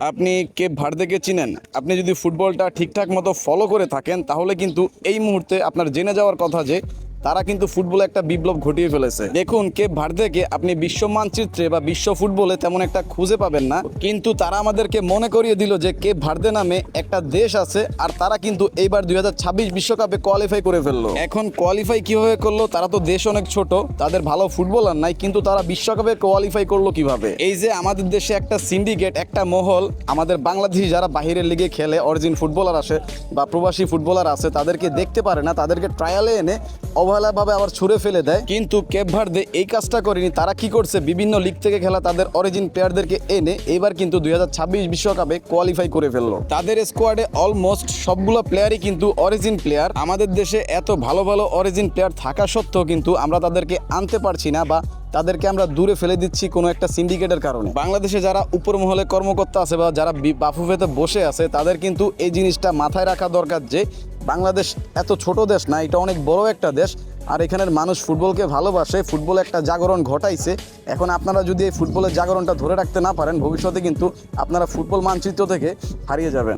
আপনি কে ভার্দেকে চিনেন? আপনি যদি ফুটবলটা ঠিকঠাক মতো ফলো করে থাকেন, তাহলে কিন্তু এই মুহূর্তে আপনার জেনে যাওয়ার কথা যে তারা কিন্তু ফুটবলে একটা বিপ্লব ঘটিয়ে ফেলেছে। দেখুন কে ভার্দেকে আপনি বিশ্ব মানচিত্রে বা বিশ্ব ফুটবলে তেমন একটা খুঁজে পাবেন না। কিন্তু তারা আমাদেরকে মনে করিয়ে দিল যে কে ভার্দে নামে একটা দেশ আছে আর তারা কিন্তু এইবার দুই ছাব্বিশ বিশ্বকাপে কোয়ালিফাই করে ফেলল। এখন কোয়ালিফাই কীভাবে করল? তারা তো দেশ অনেক ছোট, তাদের ভালো ফুটবলার নাই, কিন্তু তারা বিশ্বকাপে কোয়ালিফাই করল কীভাবে? এই যে আমাদের দেশে একটা সিন্ডিকেট একটা মহল, আমাদের বাংলাদেশি যারা বাহিরের লিগে খেলে অরিজিন ফুটবলার আসে বা প্রবাসী ফুটবলার আছে তাদেরকে দেখতে পারে না, তাদেরকে ট্রায়ালে এনে অবহেলাভাবে আবার ছুঁড়ে ফেলে দেয়। কিন্তু কেপ এই কাজটা করেনি। তারা কি করছে? বিভিন্ন লিগ থেকে খেলা তাদের অরিজিন প্লেয়ারদেরকে এনে এবার কিন্তু দুই বিশ্বকাপে কোয়ালিফাই করে ফেলল। তাদের স্কোয়াডে অলমোস্ট সবগুলো প্লেয়ারই কিন্তু অরিজিন প্লেয়ার আমাদের দেশে এত ভালো ভালো অরিজিন প্লেয়ার থাকা সত্ত্বেও কিন্তু আমরা তাদেরকে আনতে পারছি না বা তাদেরকে আমরা দূরে ফেলে দিচ্ছি কোনো একটা সিন্ডিকেটের কারণে। বাংলাদেশে যারা উপর মহলে কর্মকর্তা আছে বা যারা বাফুফেতে বসে আছে, তাদের কিন্তু এই জিনিসটা মাথায় রাখা দরকার যে বাংলাদেশ এত ছোট দেশ না, এটা অনেক বড় একটা দেশ। আর এখানের মানুষ ফুটবলকে ভালোবাসে, ফুটবল একটা জাগরণ ঘটাইছে। এখন আপনারা যদি এই ফুটবলের জাগরণটা ধরে রাখতে না পারেন, ভবিষ্যতে কিন্তু আপনারা ফুটবল মানচিত্র থেকে হারিয়ে যাবেন।